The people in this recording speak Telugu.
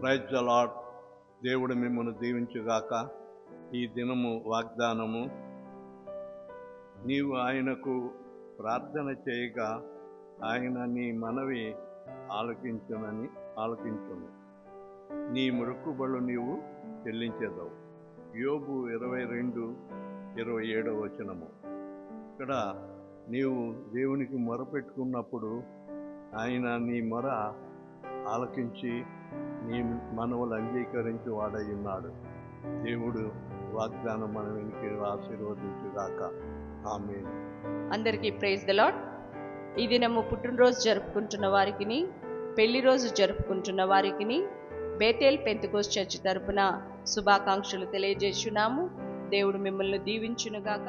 ప్రైజ్ ద లాడ్ దేవుడు మిమ్మల్ని దీవించుగాక. ఈ దినము వాగ్దానము. నీవు ఆయనకు ప్రార్థన చేయగా ఆయన నీ మనవి ఆలకించునని ఆలకించును. నీ మొక్కుబళ్ళు నీవు చెల్లించేదవు. యోబు ఇరవై రెండు ఇరవై ఏడవ వచనము. ఇక్కడ నీవు దేవునికి మొరపెట్టుకున్నప్పుడు ఆయన నీ మొర ఆలకించి నీ మనవులు అంగీకరించి వాడై ఉన్నాడు. దేవుడు వాగ్దానం మన వెనుక ఆశీర్వదించుగాక. ఆమె అందరికీ ప్రైజ్ ద లాడ్ ఈ దినము పుట్టినరోజు జరుపుకుంటున్న వారికిని పెళ్ళి రోజు జరుపుకుంటున్న వారికిని బేతేల్ పెంతుకోస్ చర్చ్ తరపున శుభాకాంక్షలు తెలియజేస్తున్నాము. దేవుడు మిమ్మల్ని దీవించునుగాక.